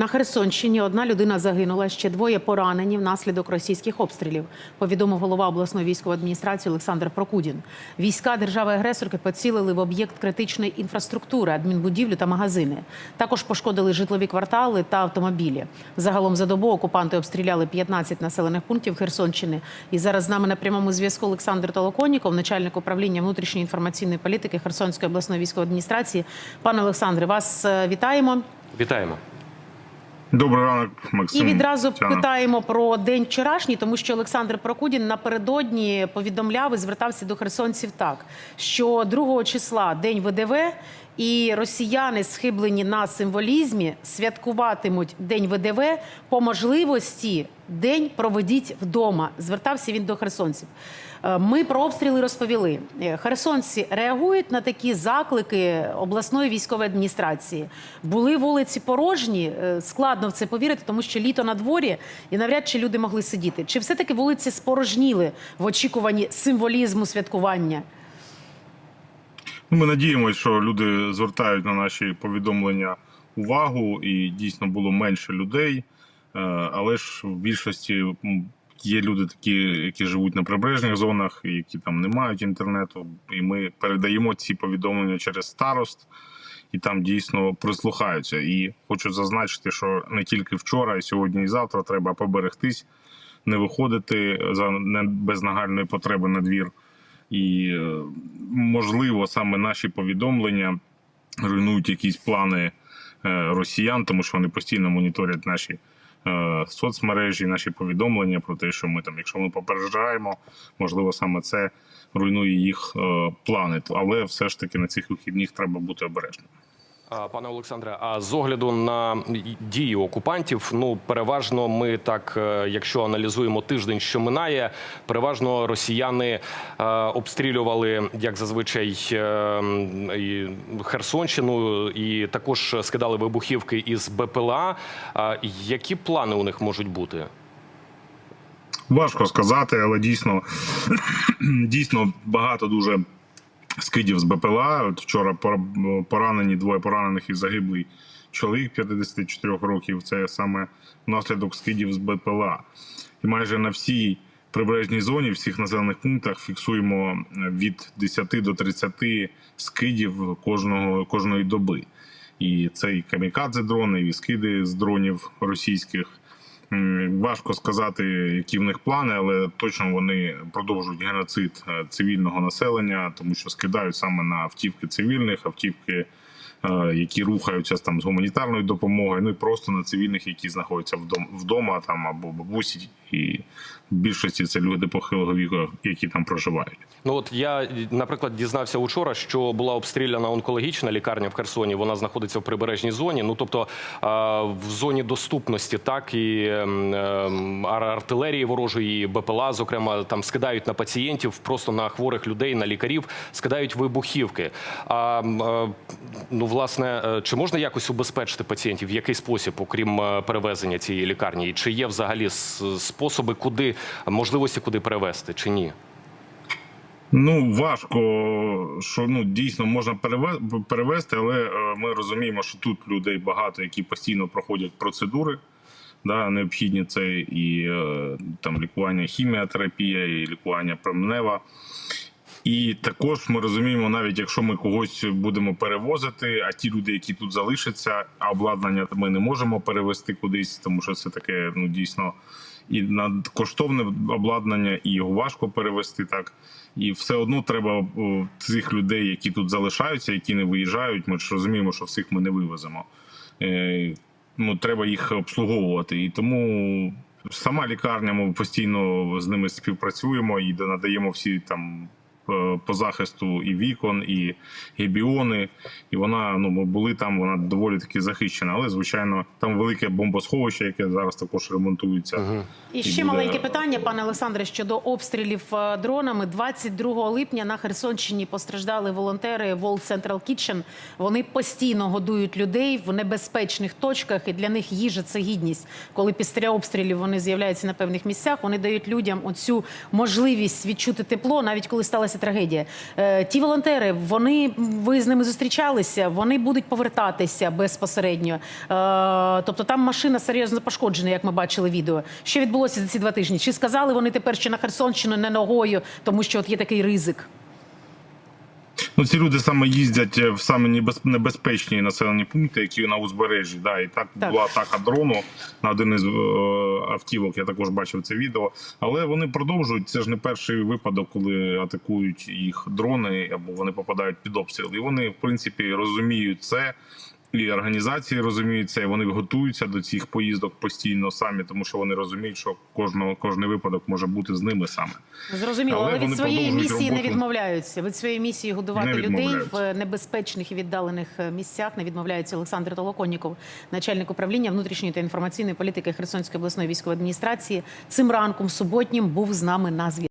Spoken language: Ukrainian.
На Херсонщині одна людина загинула, ще двоє поранені внаслідок російських обстрілів. Повідомив голова обласної військової адміністрації Олександр Прокудін. Війська держави-агресорки поцілили в об'єкт критичної інфраструктури, адмінбудівлю та магазини. Також пошкодили житлові квартали та автомобілі. Загалом за добу окупанти обстріляли 15 населених пунктів Херсонщини. І зараз з нами на прямому зв'язку Олександр Толоконніков, начальник управління внутрішньої інформаційної політики Херсонської обласної військової адміністрації. Пане Олександре, вас е, вітаємо. Вітаємо. Добрий ранок, І Максим. відразу Тяна. питаємо про день вчорашній, тому що Олександр Прокудін напередодні повідомляв і звертався до херсонців так, що 2 числа день ВДВ. І росіяни, схиблені на символізмі, святкуватимуть день ВДВ по можливості день проведіть вдома. Звертався він до херсонців. Е, Ми про обстріли розповіли. Е, Херсонці реагують на такі заклики обласної військової адміністрації. Були вулиці порожні. е, Складно в це повірити, тому що літо на дворі і навряд чи люди могли сидіти. Чи все таки вулиці спорожніли в очікуванні символізму святкування? Ну, Ми надіємося, що люди звертають на наші повідомлення увагу, і дійсно було менше людей. Е, Але ж в більшості є люди такі, які живуть на прибережних зонах, які там не мають інтернету. І ми передаємо ці повідомлення через старост, і там дійсно прислухаються. І хочу зазначити, що не тільки вчора, і сьогодні, і завтра треба поберегтись, не виходити за без нагальної потреби на двір. І е, можливо саме наші повідомлення руйнують якісь плани е, росіян, тому що вони постійно моніторять наші е, соцмережі, наші повідомлення про те, що ми там, якщо ми попереджаємо, можливо, саме це руйнує їх плани. Але все ж таки на цих вихідних треба бути обережним. Пане Олександре, а з огляду на дії окупантів, ну переважно ми так, е, якщо аналізуємо тиждень, що минає, переважно росіяни е, обстрілювали, як зазвичай, е, Херсонщину, і також скидали вибухівки із БПЛА. Які плани у них можуть бути? Важко сказати, але дійсно, дійсно багато дуже скидів з БПЛА. От вчора пор- поранені, двоє поранених і загиблий чоловік 54 років. Це саме внаслідок скидів з БПЛА. І майже на всій прибережній зоні, всіх населених пунктах фіксуємо від 10 до 30 скидів кожного, кожної доби. І це і камікадзе дрони, і скиди з дронів російських. Важко сказати, які в них плани, але точно вони продовжують геноцид е, цивільного населення, тому що скидають саме на автівки цивільних, автівки, е, які рухаються там з гуманітарною допомогою, ну і просто на цивільних, які знаходяться вдома там або бабусі, і в більшості це люди похилого віку, які там проживають. Ну от я, наприклад, дізнався учора, що була обстріляна онкологічна лікарня в Херсоні. Вона знаходиться в прибережній зоні. Ну тобто в зоні доступності, так і ем, ем, артилерії ворожої, БПЛА, зокрема, там скидають на пацієнтів, просто на хворих людей, на лікарів, скидають вибухівки. А е, ну власне, е, чи можна якось убезпечити пацієнтів? В який спосіб, окрім е, перевезення цієї лікарні? І чи є взагалі способи, куди можливості куди перевезти, чи ні? Ну важко, що ну дійсно можна переве- перевести, але е, ми розуміємо, що тут людей багато, які постійно проходять процедури. Да, необхідні це і е, там лікування хіміотерапія, і лікування променева. І також ми розуміємо, навіть якщо ми когось будемо перевозити, а ті люди, які тут залишаться, а обладнання ми не можемо перевести кудись, тому що це таке ну дійсно і на коштовне обладнання, і його важко перевести так. І все одно треба цих людей, які тут залишаються, які не виїжджають. Ми ж розуміємо, що всіх ми не вивеземо. Е, ну, треба їх обслуговувати. І тому сама лікарня, ми постійно з ними співпрацюємо і надаємо всі там е, по захисту і вікон, і гебіони. І вона, ну, ми були там, вона доволі таки захищена. Але, звичайно, там велике бомбосховище, яке зараз також ремонтується. І ще буде- маленьке питання, пане Олександре, щодо обстрілів е, дронами. 22 липня на Херсонщині постраждали волонтери World Central Kitchen. Вони постійно годують людей в небезпечних точках, і для них їжа це гідність. Коли після обстрілів вони з'являються на певних місцях, вони дають людям оцю можливість відчути тепло, навіть коли сталася трагедія. Е, Ті волонтери, вони ви з ними зустрічалися, вони будуть повертатися безпосередньо. Е, Тобто там машина серйозно пошкоджена, як ми бачили відео. Що відбулося за ці два тижні? Чи сказали вони тепер, що на Херсонщину не ногою, тому що от є такий ризик? Ну, ці люди саме їздять в саме небез- небезпечні населені пункти, які на узбережжі. Да, і так, Так. була атака дрону на один із е, автівок. Я також бачив це відео. Але вони продовжують. Це ж не перший випадок, коли атакують їх дрони або вони попадають під обстріл. І вони, в принципі, розуміють це. І організації розуміють це, і вони готуються до цих поїздок постійно самі, тому що вони розуміють, що кожного кожний випадок може бути з ними саме. Зрозуміло, Але але, від своєї місії не відмовляються. Від своєї місії годувати людей в небезпечних і віддалених е, місцях не відмовляються. Олександр Толоконніков, начальник управління внутрішньої та інформаційної політики Херсонської обласної військової адміністрації, цим ранком суботнім був з нами на зв'язку.